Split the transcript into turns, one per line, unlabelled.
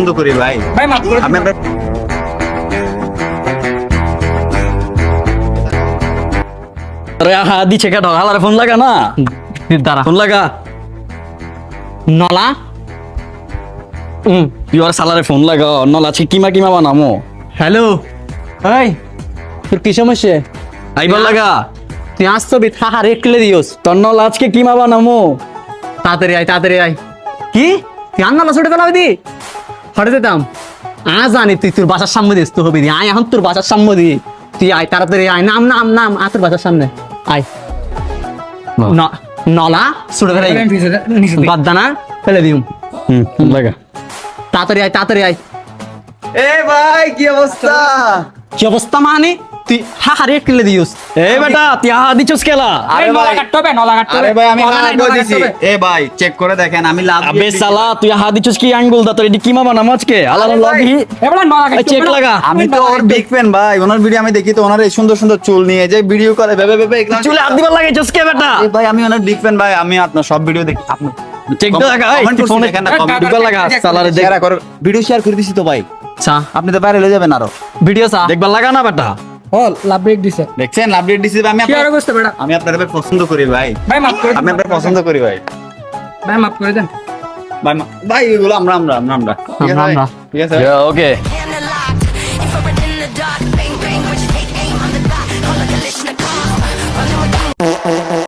পছন্দ করি ভাই।
ভাই মাফ করে
আমি আপনার
আরে হা দিছে কেন হালারে ফোন লাগা না?
দাঁড়া।
ফোন লাগা।
নলা? হুম
সালারে ফোন লাগা। নলা আছে কিমা কিমা বানামো
হ্যালো? এই তোর কি সমস্যা?
আইবার লাগা।
তুই আসছো বি থাহা রেট কিলে দিওস
তোর নলা আজকে কিমা বানামো
তাড়াতাড়ি আয় তাড়াতাড়ি আয়। কি? তুই ছুটে পেলাবি দি যেতাম। দিতাম আ জানি তুই তোর বাসার সামনে দিস তো হবি আয় এখন তোর বাসার সামনে দি। তুই আয় তাড়াতাড়ি আয়। নাম নাম নাম। আ তোর বাসার সামনে। আয়। নলা ছুটে ধরে বাদ দানা ফেলে দিম।
হুম লাগা।
তাড়াতাড়ি আয় তাড়াতাড়ি আয়।
এ ভাই কি অবস্থা?
কি অবস্থা মানে তুই হা হা কিলে দিওস
এই বেটা তুই হা দিছস কেলা
আরে ভাই। আরে ভাই আমি হাত করে দিছি এ ভাই চেক করে দেখেন আমি লাভ
আবে সালা তুই হা দিছস কি আঙ্গুল দা? তোর এডি কিমা বানামো আজকে? আলা
আরে ভাই,
লাগি চেক লাগা।
আমি তো ওর বিগ ফ্যান ভাই। ওনার ভিডিও আমি দেখি তো ওনার এই সুন্দর সুন্দর চুল নিয়ে যে ভিডিও করে ভেবে ভেবে
চুলে হাত দিবার লাগাইছস কে বেটা।
এ ভাই আমি ওনার বিগ ফ্যান ভাই। আমি আপনার সব ভিডিও দেখি। আপনি
চেক লাগা এই ফোনে
দেখেন
লাগা সালারে দেখ।
ভিডিও শেয়ার করে দিছি তো ভাই।
চা
আপনি তো বাইরে লয়ে যাবেন আরও।
ভিডিও চা
দেখবার লাগা না বেটা?
ও লাভ রেট দিছে।
দেখছেন লাভ রেট দিছে আমি আপনার
কি করতে বেটা?
আমি আপনার ভাই পছন্দ করি ভাই।
ভাই মাফ করে
আমি আপনার পছন্দ করি ভাই।
ভাই মাফ করে দেন।
ভাই ভাই এগুলো আমরা আমরা আমরা
আমরা।
ঠিক আছে
ওকে